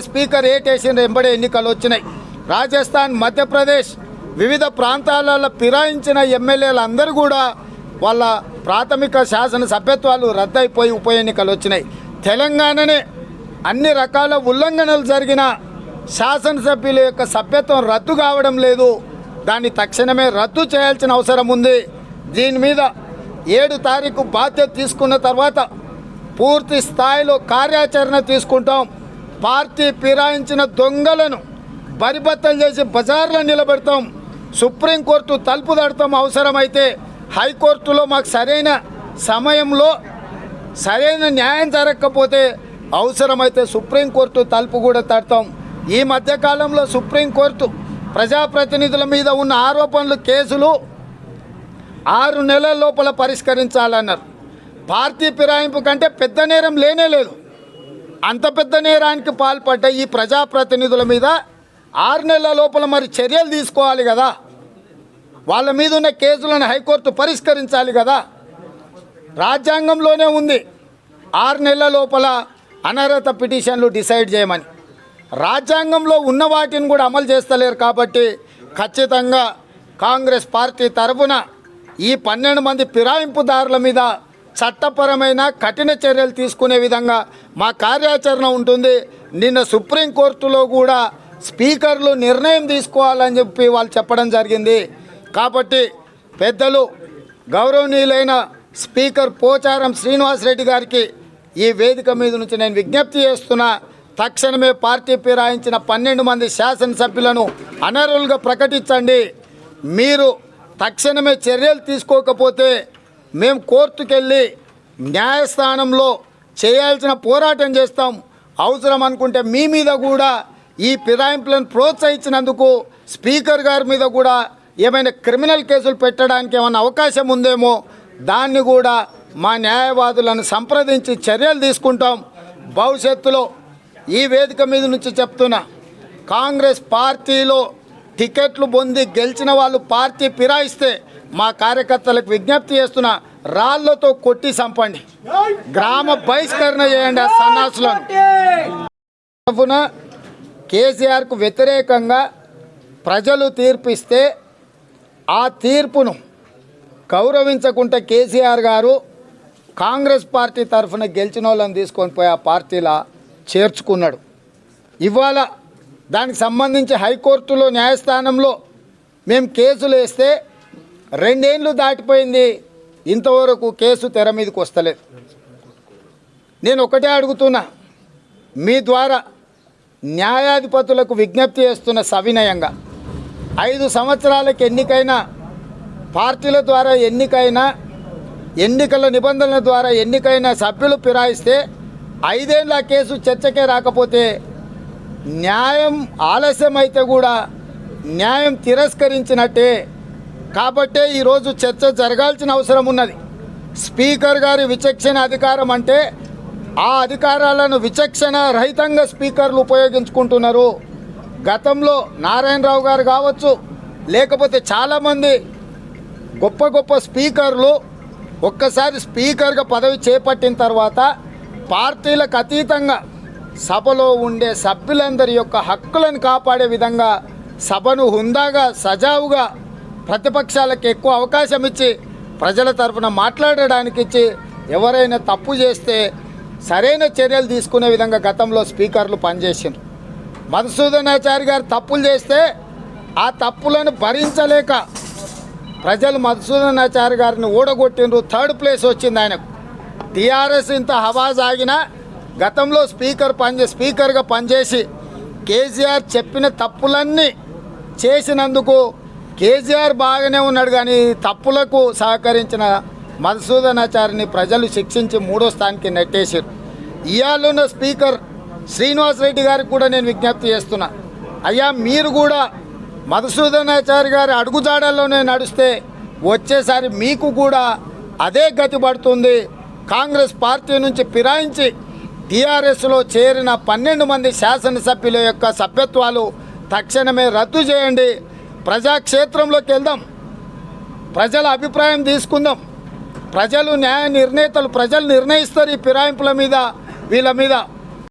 Speaker ఏటేసిన వెంబడే ఎన్నికలు వచ్చినాయి. రాజస్థాన్ మధ్యప్రదేశ్ వివిధ ప్రాంతాలలో ఫిరాయించిన ఎమ్మెల్యేలందరూ కూడా వాళ్ళ ప్రాథమిక శాసన సభ్యత్వాలు రద్దయిపోయి ఉప ఎన్నికలు వచ్చినాయి. తెలంగాణనే అన్ని రకాల ఉల్లంఘనలు జరిగిన శాసనసభ్యుల యొక్క సభ్యత్వం రద్దు కావడం లేదు. దాన్ని తక్షణమే రద్దు చేయాల్సిన అవసరం ఉంది. దీని మీద ఏడు తారీఖు బాధ్యత తీసుకున్న తర్వాత పూర్తి స్థాయిలో కార్యాచరణ తీసుకుంటాం. పార్టీ ఫిరాయించిన దొంగలను బరిబత్తలు చేసి బజార్లో నిలబెడతాం. సుప్రీంకోర్టు తలుపు తడతాం అవసరమైతే హైకోర్టులో మాకు సరైన సమయంలో సరైన న్యాయం జరగకపోతే అవసరమైతే సుప్రీంకోర్టు తలుపు కూడా తడతాం ఈ మధ్యకాలంలో సుప్రీంకోర్టు ప్రజాప్రతినిధుల మీద ఉన్న ఆరోపణలు కేసులు ఆరు నెలల లోపల పరిష్కరించాలన్నారు. పార్టీ ఫిరాయింపు కంటే పెద్ద నేరం లేనే లేదు. అంత పెద్ద నేరానికి పాల్పడ్డ ఈ ప్రజాప్రతినిధుల మీద ఆరు నెలల లోపల మరి చర్యలు తీసుకోవాలి కదా. వాళ్ళ మీద ఉన్న కేసులను హైకోర్టు పరిష్కరించాలి కదా. రాజ్యాంగంలోనే ఉంది. ఆరు నెలల లోపల అనర్హత పిటిషన్లు డిసైడ్ చేయమని. రాజ్యాంగంలో ఉన్న వాటిని కూడా అమలు చేస్తలేరు కాబట్టి ఖచ్చితంగా కాంగ్రెస్ పార్టీ తరఫున ఈ పన్నెండు మంది ఫిరాయింపుదారుల మీద చట్టపరమైన కఠిన చర్యలు తీసుకునే విధంగా మా కార్యాచరణ ఉంటుంది. నిన్న సుప్రీంకోర్టులో కూడా స్పీకర్లు నిర్ణయం తీసుకోవాలని చెప్పి వాళ్ళు చెప్పడం జరిగింది. కాబట్టి పెద్దలు గౌరవనీయులైన స్పీకర్ పోచారం శ్రీనివాసరెడ్డి గారికి ఈ వేదిక మీద నుంచి నేను విజ్ఞప్తి చేస్తున్నా తక్షణమే పార్టీ ఫిరాయించిన పన్నెండు మంది శాసనసభ్యులను అనర్హులుగా ప్రకటించండి. మీరు తక్షణమే చర్యలు తీసుకోకపోతే మేము కోర్టుకెళ్ళి న్యాయస్థానంలో చేయాల్సిన పోరాటం చేస్తాం. అవసరం అనుకుంటే మీ మీద కూడా ఈ ఫిరాయింపులను ప్రోత్సహించినందుకు స్పీకర్ గారి మీద కూడా ఏమైనా క్రిమినల్ కేసులు పెట్టడానికి ఏమైనా అవకాశం ఉందేమో దాన్ని కూడా మా న్యాయవాదులను సంప్రదించి చర్యలు తీసుకుంటాం. భవిష్యత్తులో ఈ వేదిక మీద నుంచి చెప్తున్నా కాంగ్రెస్ పార్టీలో టికెట్లు పొంది గెలిచిన వాళ్ళు పార్టీ ఫిరాయిస్తే మా కార్యకర్తలకు విజ్ఞప్తి చేస్తున్న రాళ్ళతో కొట్టి చంపండి గ్రామ బహిష్కరణ చేయండి ఆ సన్నాసులను. తరఫున కేసీఆర్కు వ్యతిరేకంగా ప్రజలు తీర్పిస్తే ఆ తీర్పును గౌరవించకుంటే కేసీఆర్ గారు కాంగ్రెస్ పార్టీ తరఫున గెలిచిన వాళ్ళని తీసుకొని పోయి ఆ పార్టీలా చేర్చుకున్నాడు. ఇవాళ దానికి సంబంధించి హైకోర్టులో న్యాయస్థానంలో మేము కేసులు వేస్తే రెండేళ్ళు దాటిపోయింది. ఇంతవరకు కేసు తెర మీదకి వస్తలేదు. నేను ఒకటే అడుగుతున్నా మీ ద్వారా న్యాయాధిపతులకు విజ్ఞప్తి చేస్తున్న సవినయంగా ఐదు సంవత్సరాలకు ఎన్నికైన పార్టీల ద్వారా ఎన్నికైన ఎన్నికల నిబంధనల ద్వారా ఎన్నికైన సభ్యులు ఫిరాయిస్తే ఐదేళ్ళ కేసు చర్చకే రాకపోతే న్యాయం ఆలస్యం అయితే కూడా న్యాయం తిరస్కరించినట్టే. కాబట్టే ఈరోజు చర్చ జరగాల్సిన అవసరం ఉన్నది. స్పీకర్ గారి విచక్షణ అధికారం అంటే ఆ అధికారాలను విచక్షణ రహితంగా స్పీకర్లు ఉపయోగించుకుంటున్నారు. గతంలో నారాయణరావు గారు కావచ్చు లేకపోతే చాలామంది గొప్ప గొప్ప స్పీకర్లు ఒక్కసారి స్పీకర్గా పదవి చేపట్టిన తర్వాత పార్టీలకు అతీతంగా సభలో ఉండే సభ్యులందరి యొక్క హక్కులను కాపాడే విధంగా సభను హుందాగా సజావుగా ప్రతిపక్షాలకు ఎక్కువ అవకాశం ఇచ్చి ప్రజల తరఫున మాట్లాడడానికి ఇచ్చి ఎవరైనా తప్పు చేస్తే సరైన చర్యలు తీసుకునే విధంగా గతంలో స్పీకర్లు పనిచేసిండ్రు. మధుసూదనాచారి గారు తప్పులు చేస్తే ఆ తప్పులను భరించలేక ప్రజలు మధుసూదనాచారి గారిని ఓడగొట్టిండ్రు థర్డ్ ప్లేస్ వచ్చింది ఆయనకు. టీఆర్ఎస్ ఇంత హవా సాగినా గతంలో స్పీకర్ పనిచే స్పీకర్గా పనిచేసి కేసీఆర్ చెప్పిన తప్పులన్నీ చేసినందుకు కేసీఆర్ బాగానే ఉన్నాడు కానీ తప్పులకు సహకరించిన మధుసూదనాచారిని ప్రజలు శిక్షించి మూడో స్థానికి నెట్టేశారు. ఇవాళ స్పీకర్ శ్రీనివాసరెడ్డి గారికి కూడా నేను విజ్ఞప్తి చేస్తున్నా. అయ్యా మీరు కూడా మధుసూదనాచారి గారి అడుగుజాడల్లోనే నడిస్తే వచ్చేసారి మీకు కూడా అదే గతి పడుతుంది. కాంగ్రెస్ పార్టీ నుంచి ఫిరాయించి టీఆర్ఎస్లో చేరిన పన్నెండు మంది శాసనసభ్యుల యొక్క సభ్యత్వాలు తక్షణమే రద్దు చేయండి. ప్రజాక్షేత్రంలోకి వెళ్దాం. ప్రజల అభిప్రాయం తీసుకుందాం. ప్రజలు న్యాయ నిర్ణేతలు ప్రజలు నిర్ణయిస్తారు ఈ ఫిరాయింపుల మీద వీళ్ళ మీద.